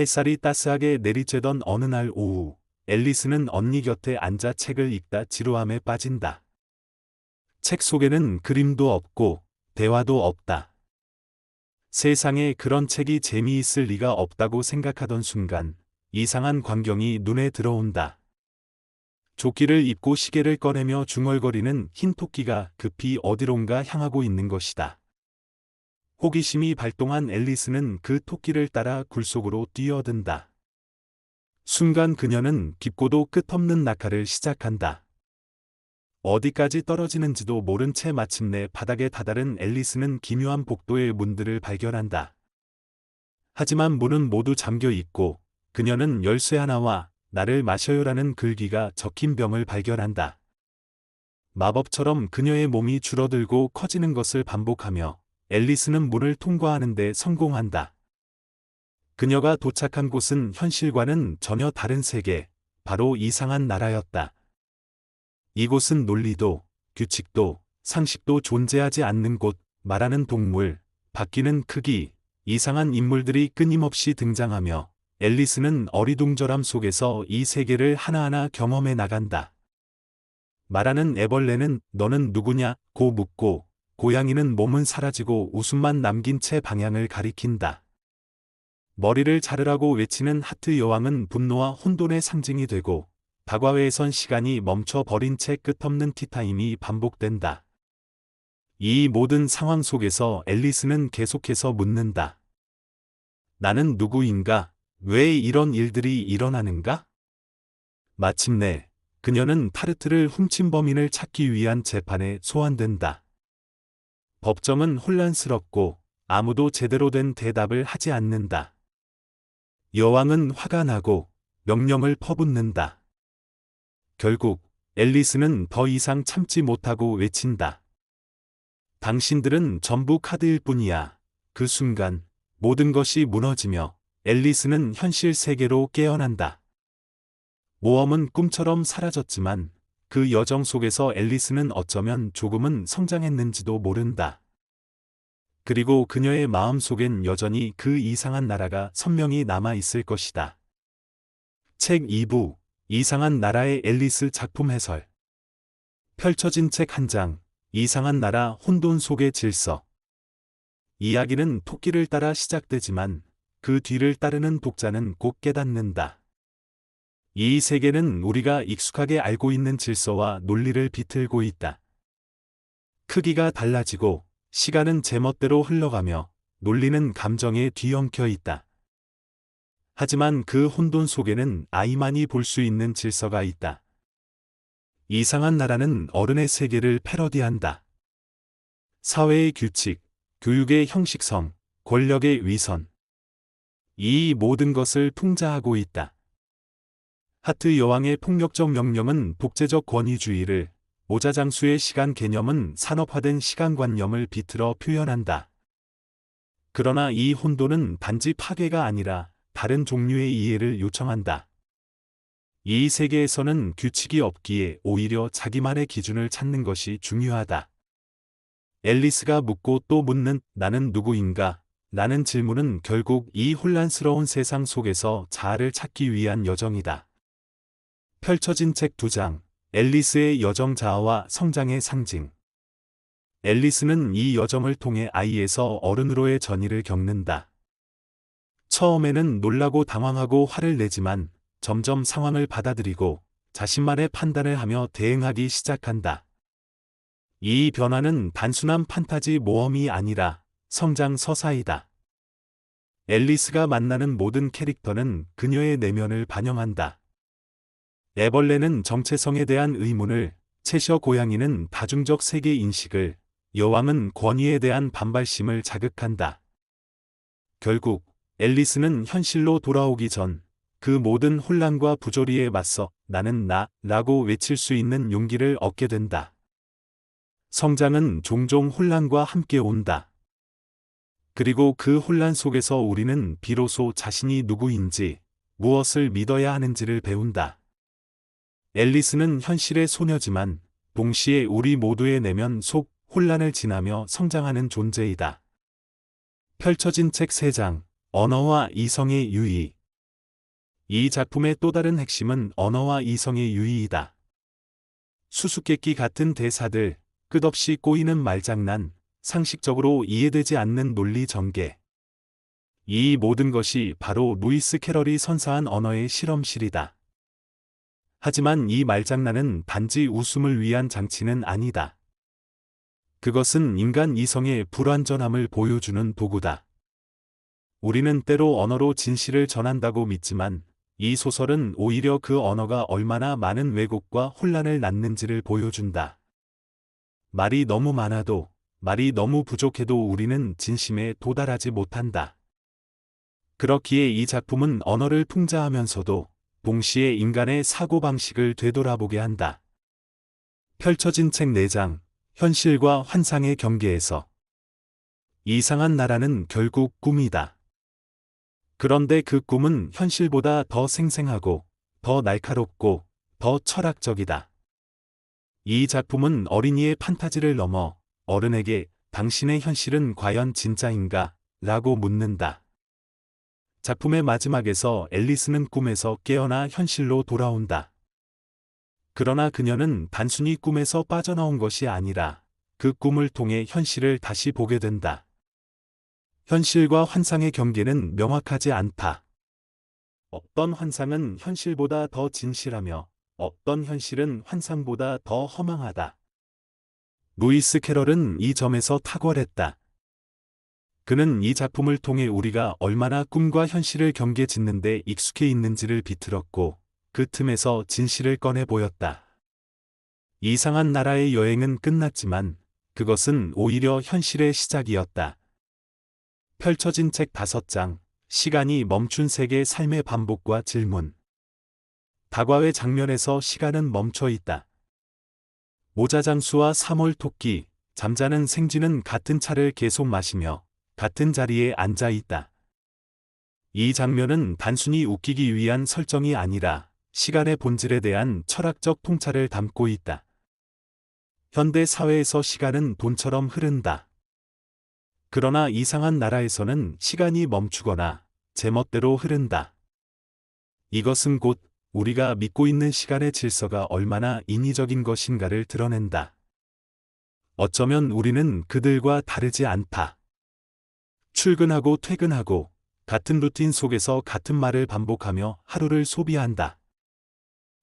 햇살이 따스하게 내리쬐던 어느 날 오후, 앨리스는 언니 곁에 앉아 책을 읽다 지루함에 빠진다. 책 속에는 그림도 없고, 대화도 없다. 세상에 그런 책이 재미있을 리가 없다고 생각하던 순간, 이상한 광경이 눈에 들어온다. 조끼를 입고 시계를 꺼내며 중얼거리는 흰 토끼가 급히 어디론가 향하고 있는 것이다. 호기심이 발동한 앨리스는 그 토끼를 따라 굴 속으로 뛰어든다. 순간 그녀는 깊고도 끝없는 낙하를 시작한다. 어디까지 떨어지는지도 모른 채 마침내 바닥에 다다른 앨리스는 기묘한 복도의 문들을 발견한다. 하지만 문은 모두 잠겨 있고 그녀는 열쇠 하나와 나를 마셔요라는 글귀가 적힌 병을 발견한다. 마법처럼 그녀의 몸이 줄어들고 커지는 것을 반복하며 앨리스는 문을 통과하는데 성공한다. 그녀가 도착한 곳은 현실과는 전혀 다른 세계, 바로 이상한 나라였다. 이곳은 논리도, 규칙도, 상식도 존재하지 않는 곳, 말하는 동물, 바뀌는 크기, 이상한 인물들이 끊임없이 등장하며 앨리스는 어리둥절함 속에서 이 세계를 하나하나 경험해 나간다. 말하는 애벌레는 너는 누구냐? 고 묻고 고양이는 몸은 사라지고 웃음만 남긴 채 방향을 가리킨다. 머리를 자르라고 외치는 하트 여왕은 분노와 혼돈의 상징이 되고 다과회에선 시간이 멈춰 버린 채 끝없는 티타임이 반복된다. 이 모든 상황 속에서 앨리스는 계속해서 묻는다. 나는 누구인가? 왜 이런 일들이 일어나는가? 마침내 그녀는 타르트를 훔친 범인을 찾기 위한 재판에 소환된다. 법정은 혼란스럽고 아무도 제대로 된 대답을 하지 않는다. 여왕은 화가 나고 명령을 퍼붓는다. 결국 앨리스는 더 이상 참지 못하고 외친다. 당신들은 전부 카드일 뿐이야. 그 순간 모든 것이 무너지며 앨리스는 현실 세계로 깨어난다. 모험은 꿈처럼 사라졌지만 그 여정 속에서 앨리스는 어쩌면 조금은 성장했는지도 모른다. 그리고 그녀의 마음 속엔 여전히 그 이상한 나라가 선명히 남아 있을 것이다. 책 2부 이상한 나라의 앨리스 작품 해설 펼쳐진 책 한 장 이상한 나라 혼돈 속의 질서 이야기는 토끼를 따라 시작되지만 그 뒤를 따르는 독자는 곧 깨닫는다. 이 세계는 우리가 익숙하게 알고 있는 질서와 논리를 비틀고 있다. 크기가 달라지고 시간은 제멋대로 흘러가며 논리는 감정에 뒤엉켜 있다. 하지만 그 혼돈 속에는 아이만이 볼 수 있는 질서가 있다. 이상한 나라는 어른의 세계를 패러디한다. 사회의 규칙, 교육의 형식성, 권력의 위선, 이 모든 것을 풍자하고 있다. 하트 여왕의 폭력적 명령은 독재적 권위주의를, 모자장수의 시간 개념은 산업화된 시간관념을 비틀어 표현한다. 그러나 이 혼돈은 단지 파괴가 아니라 다른 종류의 이해를 요청한다. 이 세계에서는 규칙이 없기에 오히려 자기만의 기준을 찾는 것이 중요하다. 앨리스가 묻고 또 묻는 나는 누구인가 라는 질문은 결국 이 혼란스러운 세상 속에서 자아를 찾기 위한 여정이다. 펼쳐진 책 두 장, 앨리스의 여정 자아와 성장의 상징. 앨리스는 이 여정을 통해 아이에서 어른으로의 전이를 겪는다. 처음에는 놀라고 당황하고 화를 내지만 점점 상황을 받아들이고 자신만의 판단을 하며 대응하기 시작한다. 이 변화는 단순한 판타지 모험이 아니라 성장 서사이다. 앨리스가 만나는 모든 캐릭터는 그녀의 내면을 반영한다. 애벌레는 정체성에 대한 의문을, 채셔 고양이는 다중적 세계 인식을, 여왕은 권위에 대한 반발심을 자극한다. 결국 앨리스는 현실로 돌아오기 전 그 모든 혼란과 부조리에 맞서 나는 나 라고 외칠 수 있는 용기를 얻게 된다. 성장은 종종 혼란과 함께 온다. 그리고 그 혼란 속에서 우리는 비로소 자신이 누구인지, 무엇을 믿어야 하는지를 배운다. 앨리스는 현실의 소녀지만 동시에 우리 모두의 내면 속 혼란을 지나며 성장하는 존재이다. 펼쳐진 책 3장, 언어와 이성의 유의, 이 작품의 또 다른 핵심은 언어와 이성의 유의이다. 수수께끼 같은 대사들, 끝없이 꼬이는 말장난, 상식적으로 이해되지 않는 논리 전개. 이 모든 것이 바로 루이스 캐럴이 선사한 언어의 실험실이다. 하지만 이 말장난은 단지 웃음을 위한 장치는 아니다. 그것은 인간 이성의 불완전함을 보여주는 도구다. 우리는 때로 언어로 진실을 전한다고 믿지만 이 소설은 오히려 그 언어가 얼마나 많은 왜곡과 혼란을 낳는지를 보여준다. 말이 너무 많아도, 말이 너무 부족해도 우리는 진심에 도달하지 못한다. 그렇기에 이 작품은 언어를 풍자하면서도 동시에 인간의 사고방식을 되돌아보게 한다. 펼쳐진 책 4장, 현실과 환상의 경계에서 이상한 나라는 결국 꿈이다. 그런데 그 꿈은 현실보다 더 생생하고, 더 날카롭고, 더 철학적이다. 이 작품은 어린이의 판타지를 넘어 어른에게 당신의 현실은 과연 진짜인가? 라고 묻는다. 작품의 마지막에서 앨리스는 꿈에서 깨어나 현실로 돌아온다. 그러나 그녀는 단순히 꿈에서 빠져나온 것이 아니라 그 꿈을 통해 현실을 다시 보게 된다. 현실과 환상의 경계는 명확하지 않다. 어떤 환상은 현실보다 더 진실하며 어떤 현실은 환상보다 더 허망하다. 루이스 캐럴은 이 점에서 탁월했다. 그는 이 작품을 통해 우리가 얼마나 꿈과 현실을 경계 짓는데 익숙해 있는지를 비틀었고 그 틈에서 진실을 꺼내 보였다. 이상한 나라의 여행은 끝났지만 그것은 오히려 현실의 시작이었다. 펼쳐진 책 다섯 장, 시간이 멈춘 세계 삶의 반복과 질문. 다과회 장면에서 시간은 멈춰 있다. 모자장수와 3월 토끼, 잠자는 생쥐는 같은 차를 계속 마시며 같은 자리에 앉아 있다. 이 장면은 단순히 웃기기 위한 설정이 아니라 시간의 본질에 대한 철학적 통찰을 담고 있다. 현대 사회에서 시간은 돈처럼 흐른다. 그러나 이상한 나라에서는 시간이 멈추거나 제멋대로 흐른다. 이것은 곧 우리가 믿고 있는 시간의 질서가 얼마나 인위적인 것인가를 드러낸다. 어쩌면 우리는 그들과 다르지 않다. 출근하고 퇴근하고 같은 루틴 속에서 같은 말을 반복하며 하루를 소비한다.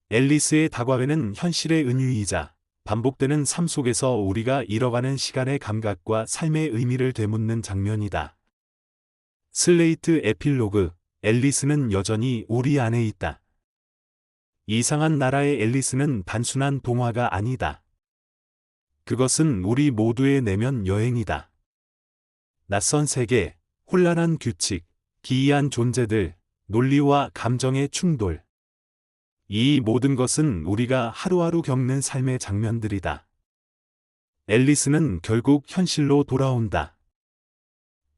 앨리스의 다과회는 현실의 은유이자 반복되는 삶 속에서 우리가 잃어가는 시간의 감각과 삶의 의미를 되묻는 장면이다. 슬레이트 에필로그, 앨리스는 여전히 우리 안에 있다. 이상한 나라의 앨리스는 단순한 동화가 아니다. 그것은 우리 모두의 내면 여행이다. 낯선 세계, 혼란한 규칙, 기이한 존재들, 논리와 감정의 충돌. 이 모든 것은 우리가 하루하루 겪는 삶의 장면들이다. 앨리스는 결국 현실로 돌아온다.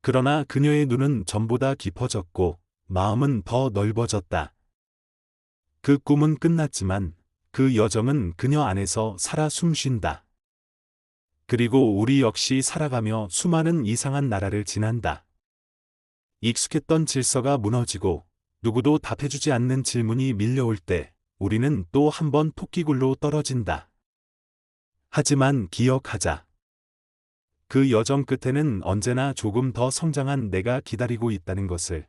그러나 그녀의 눈은 전보다 깊어졌고 마음은 더 넓어졌다. 그 꿈은 끝났지만 그 여정은 그녀 안에서 살아 숨쉰다. 그리고 우리 역시 살아가며 수많은 이상한 나라를 지난다. 익숙했던 질서가 무너지고 누구도 답해주지 않는 질문이 밀려올 때 우리는 또 한 번 토끼굴로 떨어진다. 하지만 기억하자. 그 여정 끝에는 언제나 조금 더 성장한 내가 기다리고 있다는 것을.